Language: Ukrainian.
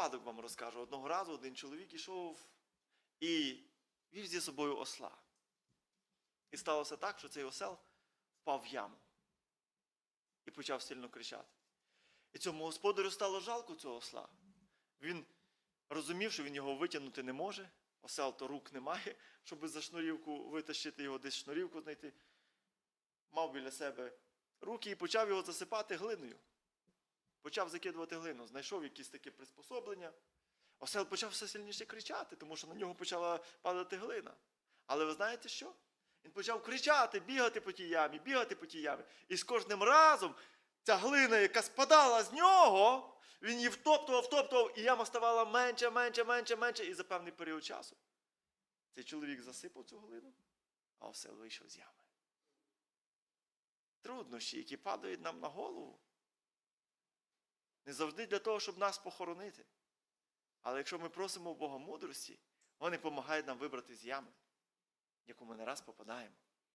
випадок вам розкажу. Одного разу один чоловік ішов і вів зі собою осла. І сталося так, що цей осел впав в яму і почав сильно кричати. І цьому господарю стало жалко цього осла. Він розумів, що він його витягнути не може. Осел то рук немає, щоб за шнурівку витащити його, десь шнурівку знайти. Мав біля себе руки і почав його засипати глиною. Почав закидувати глину, знайшов якісь такі приспособлення. Осел почав все сильніше кричати, тому що на нього почала падати глина. Але ви знаєте що? Він почав кричати, бігати по тій ямі, бігати по тій ямі. І з кожним разом ця глина, яка спадала з нього, він її втоптував, втоптував, і яма ставала менше, менше, менше, менше. І за певний період часу цей чоловік засипав цю глину, а осел вийшов з ями. Труднощі, які падають нам на голову. Не завжди для того, щоб нас похоронити. Але якщо ми просимо у Бога мудрості, вони допомагають нам вибрати з ями, в яку ми не раз попадаємо.